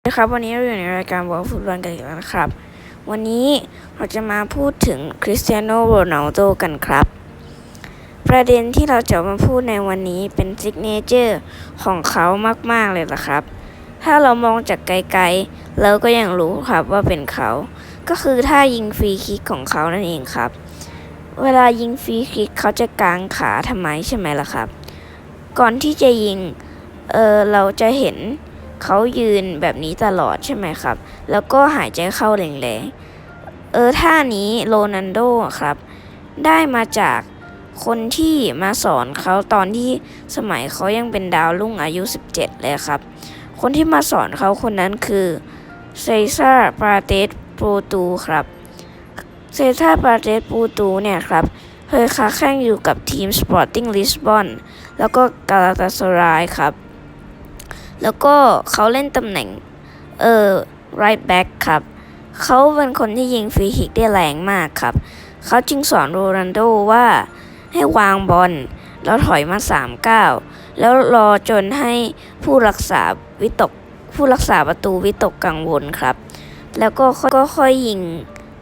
สวัสดีครับวันนี้เราอยู่ในรายการบอลฟุตบอลกันอีกแล้วนะครับ วันนี้เราจะมาพูดถึงคริสเตียโนโรนัลโดกันครับ ประเด็นที่เราจะมาพูดในวันนี้เป็นซิกเนเจอร์ของเขามาก ๆ เลยละครับ ถ้าเรามองจากไกลๆเราก็ยังรู้ครับว่าเป็นเขา ก็คือท่ายิงฟรีคิกของเขานั่นเองครับ เวลายิงฟรีคิกเขาจะกางขาทำไมใช่ไหมล่ะครับ ก่อนที่จะยิงเออเราจะเห็น เขายืนแบบนี้ตลอดใช่ไหมครับ แล้วก็หายใจเข้าแรงๆ เออท่านี้โรนันโดครับ ได้มาจากคนที่มาสอนเขาตอนที่สมัยเขายังเป็นดาวรุ่งอายุ 17 เลยครับ คนที่มาสอนเขาคนนั้นคือเซซ่าปาเตสโปูตูครับ เซซ่าปาเตสโปูตูเนี่ยครับ เคยค้าแข่งอยู่กับทีมสปอร์ติ้งลิสบอนแล้วก็กาลาตาสรายครับ แล้วก็เขาเล่นตำแหน่ง เอ่อ right back ครับ เขาเป็นคนที่ยิงฟรีคิกได้แรงมากครับ เขาจึงสอนโรนัลโดว่าให้วางบอลแล้วถอยมา3ก้าวแล้วรอจนให้ผู้รักษาวิตกผู้รักษาประตูวิตกกังวลครับ แล้วก็ค่อยก็ค่อยยิง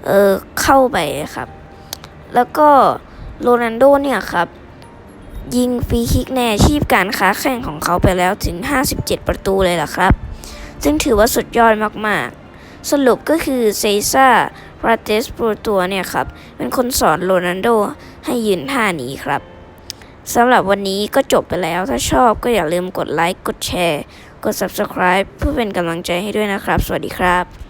เออเข้าไปครับ แล้วก็โรนัลโดเนี่ยครับ ยิงฟรีคิกในอาชีพการค้าแข่งของเขาไปแล้วถึง 57 ประตูเลยล่ะครับ ซึ่งถือว่าสุดยอดมากๆ สรุปก็คือเซซ่าราเตสโปรตัวเนี่ยครับ เป็นคนสอนโรนัลโดให้ยืนท่านี้ครับสำหรับวันนี้ก็จบไปแล้วถ้าชอบก็อย่าลืมกดไลค์ กดแชร์ กด Subscribe เพื่อเป็นกำลังใจให้ด้วยนะครับ สวัสดีครับ